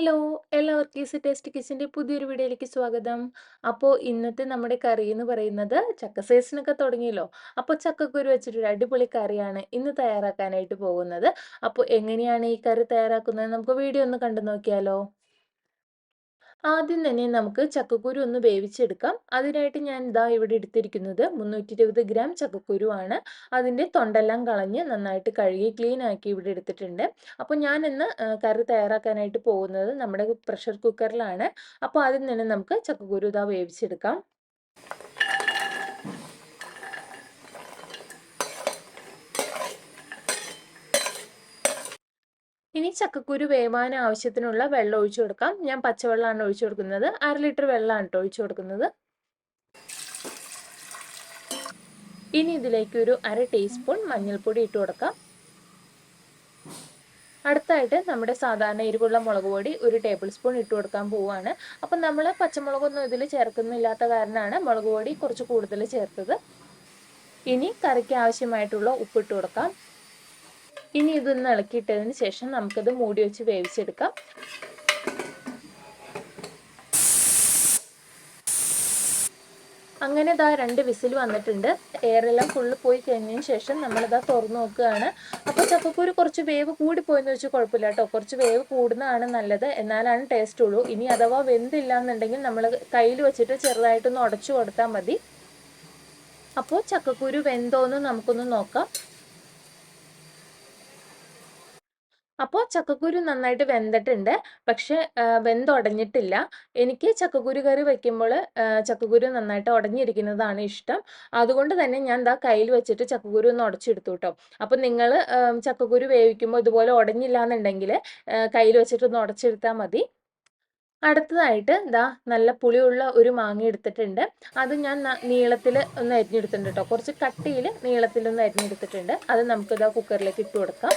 Hello എല്ലാവർക്കും is taste കിച്ചന്റെ പുതിയൊരു വീഡിയോയിലേക്ക് സ്വാഗതം. അപ്പോൾ ഇന്നത്തെ നമ്മുടെ കറി എന്ന് പറയുന്നത് ചക്ക സീസണൊക്കെ തുടങ്ങിയല്ലോ. അപ്പോൾ ചക്കക്കുരു വെച്ചിട്ടൊരു അടിപൊളി കറിയാണ് ഇന്ന് തയ്യാറാക്കാനായിട്ട് പോകുന്നത്. അപ്പോൾ എങ്ങനെയാണ് ഈ കറി തയ്യാറാക്കുന്നത്? നമുക്ക് വീഡിയോ ഒന്ന് കണ്ടു നോക്കിയാലോ. ആദ്യം തന്നെ നമുക്ക് ചക്കക്കുരു ഒന്ന് വേവിച്ചെടുക്കാം. അതിനായിട്ട് ഞാൻ ഇതാ ഇവിടെ എടുത്തിരിക്കുന്നത് മുന്നൂറ്റി ഇരുപത് ഗ്രാം ചക്കക്കുരു ആണ് അതിന്റെ തൊണ്ടെല്ലാം കളഞ്ഞ് നന്നായിട്ട് കഴുകി ക്ലീൻ ആക്കി ഇവിടെ എടുത്തിട്ടുണ്ട്. അപ്പോൾ ഞാൻ ഇന്ന് കറി തയ്യാറാക്കാനായിട്ട് പോകുന്നത് നമ്മുടെ പ്രഷർ കുക്കറിലാണ് അപ്പോൾ ആദ്യം തന്നെ നമുക്ക് ചക്കക്കുരു ഇതാ വേവിച്ചെടുക്കാം. ഇനി ചക്കക്കുരു വേവാൻ ആവശ്യത്തിനുള്ള വെള്ളം ഒഴിച്ചു കൊടുക്കാം. ഞാൻ പച്ചവെള്ളമാണ് ഒഴിച്ചു കൊടുക്കുന്നത്. അര ലിറ്റർ വെള്ളമാണ് ഒഴിച്ചു കൊടുക്കുന്നത്. ഇനി ഇതിലേക്ക് ഒരു അര ടീസ്പൂൺ മഞ്ഞൾപ്പൊടി ഇട്ട് കൊടുക്കാം. അടുത്തായിട്ട് നമ്മുടെ സാധാരണ എരിവുള്ള മുളക് പൊടി ഒരു ടേബിൾ സ്പൂൺ ഇട്ട് കൊടുക്കാൻ പോവുകയാണ്. അപ്പം നമ്മൾ പച്ചമുളകൊന്നും ഇതിൽ ചേർക്കുന്നില്ലാത്ത കാരണമാണ് മുളക് പൊടി കുറച്ച് കൂടുതൽ ചേർത്തത്. ഇനി കറിക്ക് ആവശ്യമായിട്ടുള്ള ഉപ്പിട്ട് കൊടുക്കാം. ഇനി ഇതൊന്ന് ഇളക്കിയിട്ടതിന് ശേഷം നമുക്കത് മൂടി വെച്ച് വേവിച്ചെടുക്കാം. അങ്ങനെ ഇതാ രണ്ട് വിസിൽ വന്നിട്ടുണ്ട്. എയറെല്ലാം ഫുള്ള് പോയി കഴിഞ്ഞതിന് ശേഷം നമ്മളിതാ തുറന്നു നോക്കുകയാണ്. അപ്പോൾ ചക്കക്കൂര് കുറച്ച് വേവ് കൂടി പോയെന്ന് വെച്ചാൽ കുഴപ്പമില്ല കേട്ടോ. കുറച്ച് വേവ് കൂടുന്നതാണ് നല്ലത്. എന്നാലാണ് ടേസ്റ്റ് ഉള്ളൂ. ഇനി അഥവാ വെന്തില്ല എന്നുണ്ടെങ്കിൽ നമ്മൾ കയ്യിൽ വെച്ചിട്ട് ചെറുതായിട്ടൊന്ന് ഉടച്ചു കൊടുത്താൽ മതി. അപ്പോൾ ചക്കക്കുരു വെന്തോന്ന് നമുക്കൊന്ന് നോക്കാം. അപ്പോൾ ചക്കക്കുരു നന്നായിട്ട് വെന്തിട്ടുണ്ട്. പക്ഷെ വെന്തുടഞ്ഞിട്ടില്ല. എനിക്ക് ചക്കക്കുരു കറി വെക്കുമ്പോൾ ചക്കക്കുരു നന്നായിട്ട് ഉടഞ്ഞിരിക്കുന്നതാണ് ഇഷ്ടം. അതുകൊണ്ട് തന്നെ ഞാൻ എന്താ കയ്യിൽ വെച്ചിട്ട് ചക്കക്കുരു ഒന്ന് ഉടച്ചെടുത്തു കേട്ടോ അപ്പം നിങ്ങൾ ചക്കക്കുരു വേവിക്കുമ്പോൾ ഇതുപോലെ ഉടഞ്ഞില്ല എന്നുണ്ടെങ്കിൽ കയ്യിൽ വെച്ചിട്ട് ഒന്ന് ഉടച്ചെടുത്താൽ മതി. അടുത്തതായിട്ട് ഇതാ നല്ല പുളിയുള്ള ഒരു മാങ്ങ എടുത്തിട്ടുണ്ട്. അത് ഞാൻ നീളത്തിൽ ഒന്ന് അരിഞ്ഞെടുത്തിട്ടുണ്ട് കേട്ടോ കുറച്ച് കട്ടിയിൽ നീളത്തിൽ ഒന്ന് അരിഞ്ഞെടുത്തിട്ടുണ്ട്. അത് നമുക്കിതാ കുക്കറിലേക്ക് ഇട്ട് കൊടുക്കാം.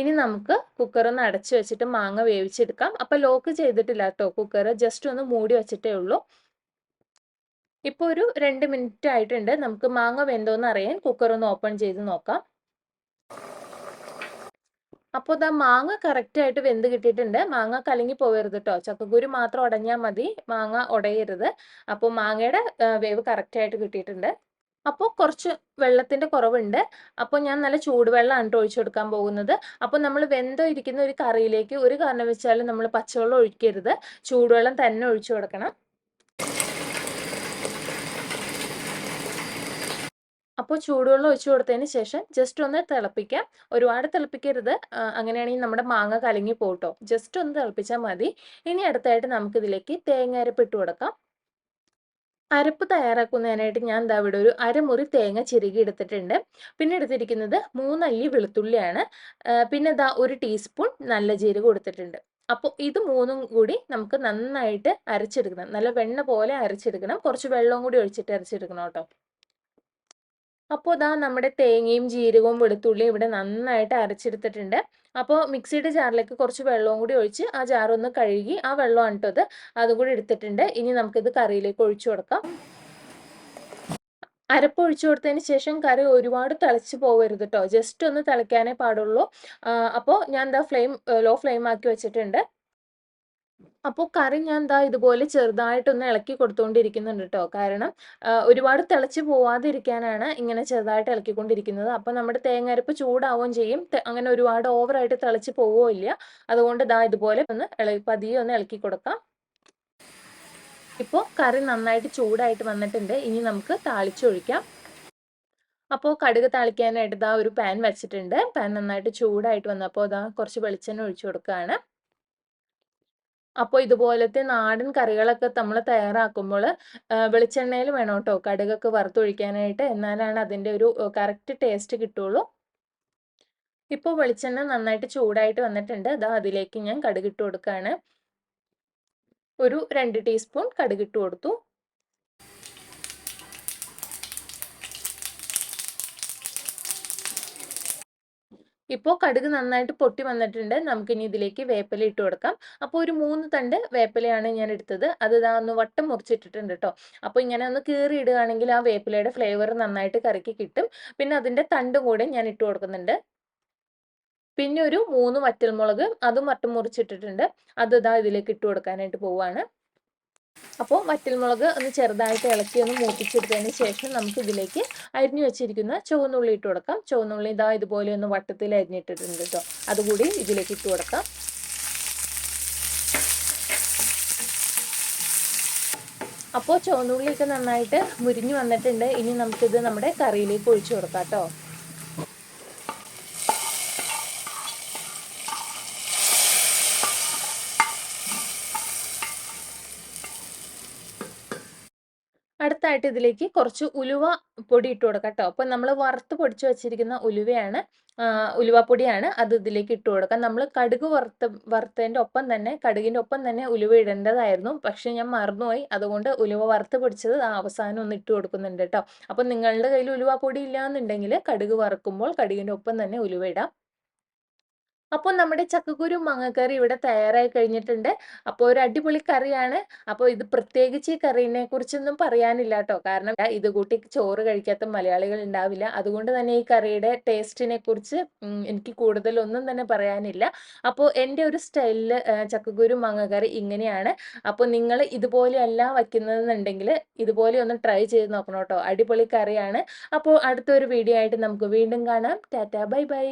ഇനി നമുക്ക് കുക്കർ ഒന്ന് അടച്ചു വെച്ചിട്ട് മാങ്ങ വേവിച്ചെടുക്കാം. അപ്പോൾ ലോക്ക് ചെയ്തിട്ടില്ല കേട്ടോ കുക്കർ ജസ്റ്റ് ഒന്ന് മൂടി വെച്ചിട്ടേ ഉള്ളൂ. ഇപ്പോൾ ഒരു രണ്ട് മിനിറ്റ് ആയിട്ടുണ്ട്. നമുക്ക് മാങ്ങ വെന്തോന്ന് അറിയാൻ കുക്കർ ഒന്ന് ഓപ്പൺ ചെയ്ത് നോക്കാം. അപ്പോൾ ഇതാ മാങ്ങ കറക്റ്റ് ആയിട്ട് വെന്ത് കിട്ടിയിട്ടുണ്ട്. മാങ്ങ കലങ്ങി പോകരുത് കേട്ടോ ചക്കക്കുരു മാത്രം ഉടഞ്ഞാൽ മതി. മാങ്ങ ഉടയരുത് അപ്പോൾ മാങ്ങയുടെ വേവ് കറക്റ്റ് ആയിട്ട് കിട്ടിയിട്ടുണ്ട്. അപ്പോൾ കുറച്ച് വെള്ളത്തിന്റെ കുറവുണ്ട്. അപ്പോൾ ഞാൻ നല്ല ചൂടുവെള്ളമാണ് കേട്ടോ ഒഴിച്ചു കൊടുക്കാൻ പോകുന്നത്. അപ്പോൾ നമ്മൾ വെന്തോ ഇരിക്കുന്ന ഒരു കറിയിലേക്ക് ഒരു കാരണം വെച്ചാലും നമ്മൾ പച്ചവെള്ളം ഒഴിക്കരുത്. ചൂടുവെള്ളം തന്നെ ഒഴിച്ചു കൊടുക്കണം. അപ്പോൾ ചൂടുവെള്ളം ഒഴിച്ചു കൊടുത്തതിന് ശേഷം ജസ്റ്റ് ഒന്ന് തിളപ്പിക്കാം. ഒരുപാട് തിളപ്പിക്കരുത്. അങ്ങനെയാണെങ്കിൽ നമ്മുടെ മാങ്ങ കലങ്ങി പോട്ടോ ജസ്റ്റ് ഒന്ന് തിളപ്പിച്ചാൽ മതി. ഇനി അടുത്തായിട്ട് നമുക്കിതിലേക്ക് തേങ്ങ അരപ്പിട്ട് കൊടുക്കാം. അരപ്പ് തയ്യാറാക്കുന്നതിനായിട്ട് ഞാൻ എന്താ ഇവിടെ ഒരു അരമുറി തേങ്ങ ചിരുകി എടുത്തിട്ടുണ്ട്. പിന്നെ എടുത്തിരിക്കുന്നത് മൂന്നല്ലി വെളുത്തുള്ളിയാണ്. പിന്നെ ഇതാ ഒരു ടീസ്പൂൺ നല്ല ജീരകം കൊടുത്തിട്ടുണ്ട്. അപ്പോൾ ഇത് മൂന്നും കൂടി നമുക്ക് നന്നായിട്ട് അരച്ചെടുക്കണം. നല്ല വെണ്ണ പോലെ അരച്ചെടുക്കണം. കുറച്ച് വെള്ളവും കൂടി ഒഴിച്ചിട്ട് അരച്ചെടുക്കണം കേട്ടോ. അപ്പോൾ ഇതാ നമ്മുടെ തേങ്ങയും ജീരകവും വെളുത്തുള്ളിയും ഇവിടെ നന്നായിട്ട് അരച്ചെടുത്തിട്ടുണ്ട്. അപ്പോൾ മിക്സിയുടെ ജാറിലേക്ക് കുറച്ച് വെള്ളവും കൂടി ഒഴിച്ച് ആ ജാറൊന്ന് കഴുകി ആ വെള്ളമാണ് കേട്ടോ അത് അതും കൂടി എടുത്തിട്ടുണ്ട്. ഇനി നമുക്കിത് കറിയിലേക്ക് ഒഴിച്ചു കൊടുക്കാം. അരപ്പ് ഒഴിച്ചു കൊടുത്തതിന് ശേഷം കറി ഒരുപാട് തിളച്ച് പോകരുത് കേട്ടോ ജസ്റ്റ് ഒന്ന് തിളയ്ക്കാനേ പാടുള്ളൂ. അപ്പോൾ ഞാൻ എന്താ ഫ്ലെയിം ലോ ഫ്ലെയിം ആക്കി വെച്ചിട്ടുണ്ട്. അപ്പോൾ കറി ഞാൻ എന്താ ഇതുപോലെ ചെറുതായിട്ടൊന്ന് ഇളക്കി കൊടുത്തുകൊണ്ടിരിക്കുന്നുണ്ട് കേട്ടോ കാരണം ഒരുപാട് തിളച്ച് പോവാതിരിക്കാനാണ് ഇങ്ങനെ ചെറുതായിട്ട് ഇളക്കിക്കൊണ്ടിരിക്കുന്നത്. അപ്പോൾ നമ്മുടെ തേങ്ങരപ്പ് ചൂടാവുകയും ചെയ്യും. അങ്ങനെ ഒരുപാട് ഓവറായിട്ട് തിളച്ച് പോവുകയില്ല അതുകൊണ്ട് ഇതാ ഇതുപോലെ ഒന്ന് പതിയെ ഒന്ന് ഇളക്കി കൊടുക്കാം. ഇപ്പോൾ കറി നന്നായിട്ട് ചൂടായിട്ട് വന്നിട്ടുണ്ട്. ഇനി നമുക്ക് താളിച്ചൊഴിക്കാം. അപ്പോൾ കടുക് താളിക്കാനായിട്ട് ഇതാ ഒരു പാൻ വെച്ചിട്ടുണ്ട്. പാൻ നന്നായിട്ട് ചൂടായിട്ട് വന്നപ്പോൾ ഇതാ കുറച്ച് വെളിച്ചെണ്ണ ഒഴിച്ചു കൊടുക്കുകയാണ്. അപ്പോൾ ഇതുപോലത്തെ നാടൻ കറികളൊക്കെ നമ്മൾ തയ്യാറാക്കുമ്പോൾ വെളിച്ചെണ്ണയിൽ വേണം കേട്ടോ കടുകൊക്കെ വറുത്തൊഴിക്കാനായിട്ട് എന്നാലാണ് അതിന്റെ ഒരു കറക്റ്റ് ടേസ്റ്റ് കിട്ടുള്ളൂ. ഇപ്പോൾ വെളിച്ചെണ്ണ നന്നായിട്ട് ചൂടായിട്ട് വന്നിട്ടുണ്ട്. അതാ അതിലേക്ക് ഞാൻ കടുകിട്ട് കൊടുക്കുകയാണ് ഒരു രണ്ട് ടീസ്പൂൺ കടുകിട്ട് കൊടുത്തു. ഇപ്പോൾ കടുക് നന്നായിട്ട് പൊട്ടി വന്നിട്ടുണ്ട്. നമുക്കിനി ഇതിലേക്ക് വേപ്പില ഇട്ട് കൊടുക്കാം. അപ്പോൾ ഒരു മൂന്ന് തണ്ട് വേപ്പിലയാണ് ഞാൻ എടുത്തത്. അത് ഇതാ ഒന്ന് വട്ടം മുറിച്ചിട്ടിട്ടുണ്ട് കേട്ടോ അപ്പോൾ ഇങ്ങനെ ഒന്ന് കീറി ഇടുകയാണെങ്കിൽ ആ വേപ്പിലയുടെ ഫ്ലേവർ നന്നായിട്ട് കറിക്ക് കിട്ടും. പിന്നെ അതിന്റെ തണ്ടും കൂടെ ഞാൻ ഇട്ട് കൊടുക്കുന്നുണ്ട്. പിന്നെ ഒരു മൂന്ന് വറ്റൽമുളക് അതും വട്ടം മുറിച്ചിട്ടിട്ടുണ്ട്. അത് ഇതാ ഇതിലേക്ക് ഇട്ട് കൊടുക്കാനായിട്ട് പോവുകയാണ് അപ്പോൾ വറ്റൽമുളക് ഒന്ന് ചെറുതായിട്ട് ഇളക്കി ഒന്ന് മൂപ്പിച്ചെടുത്തതിന് ശേഷം നമുക്ക് ഇതിലേക്ക് അരിഞ്ഞു വെച്ചിരിക്കുന്ന ചുവന്നുള്ളി ഇട്ട് കൊടുക്കാം. ചുവന്നുള്ളി ഇതാ ഇതുപോലെ ഒന്ന് വട്ടത്തിൽ അരിഞ്ഞിട്ടിട്ടുണ്ട് കേട്ടോ. അതുകൂടി ഇതിലേക്ക് ഇട്ട് കൊടുക്കാം. അപ്പോൾ ചുവന്നുള്ളിയൊക്കെ നന്നായിട്ട് മുരിഞ്ഞു വന്നിട്ടുണ്ട്. ഇനി നമുക്കിത് നമ്മുടെ കറിയിലേക്ക് ഒഴിച്ചു കൊടുക്കാം കേട്ടോ. അടുത്തായിട്ട് ഇതിലേക്ക് കുറച്ച് ഉലുവ പൊടി ഇട്ട് കൊടുക്കാം കേട്ടോ. അപ്പം നമ്മൾ വറുത്ത് പൊടിച്ച് വെച്ചിരിക്കുന്ന ഉലുവയാണ് ഉലുവപ്പൊടിയാണ് അത് ഇതിലേക്ക് ഇട്ട് കൊടുക്കാം. നമ്മൾ കടുക് വറുത്ത വറുത്തതിന്റെ ഒപ്പം തന്നെ കടുകിന്റെ ഒപ്പം തന്നെ ഉലുവ ഇടേണ്ടതായിരുന്നു. പക്ഷേ ഞാൻ മറന്നുപോയി. അതുകൊണ്ട് ഉലുവ വറുത്ത് പൊടിച്ചത് അവസാനം ഒന്ന് ഇട്ട് കൊടുക്കുന്നുണ്ട് കേട്ടോ. അപ്പം നിങ്ങളുടെ കയ്യിൽ ഉലുവ പൊടി ഇല്ല എന്നുണ്ടെങ്കിൽ കടുക് വറുക്കുമ്പോൾ കടുകിന്റെ ഒപ്പം തന്നെ ഉലുവ ഇടാം. അപ്പോൾ നമ്മുടെ ചക്കക്കുരു മാങ്ങക്കറി ഇവിടെ തയ്യാറായി കഴിഞ്ഞിട്ടുണ്ട്. അപ്പോൾ ഒരു അടിപൊളി കറിയാണ്. അപ്പോൾ ഇത് പ്രത്യേകിച്ച് ഈ കറീനെ കുറിച്ചൊന്നും പറയാനില്ല കേട്ടോ കാരണം ഇത് കൂട്ടി ചോറ് കഴിക്കാത്ത മലയാളികൾ ഉണ്ടാവില്ല. അതുകൊണ്ട് തന്നെ ഈ കറിയുടെ ടേസ്റ്റിനെ കുറിച്ച് എനിക്ക് കൂടുതലൊന്നും തന്നെ പറയാനില്ല. അപ്പോൾ എന്റെ ഒരു സ്റ്റൈലിൽ ചക്കക്കുരു മാങ്ങക്കറി ഇങ്ങനെയാണ്. അപ്പോൾ നിങ്ങൾ ഇതുപോലെയല്ല വയ്ക്കുന്നതെന്നുണ്ടെങ്കിൽ ഇതുപോലെ ഒന്ന് ട്രൈ ചെയ്ത് നോക്കണം കേട്ടോ. അടിപൊളി കറിയാണ്. അപ്പോൾ അടുത്തൊരു വീഡിയോ ആയിട്ട് നമുക്ക് വീണ്ടും കാണാം. Tata bye bye.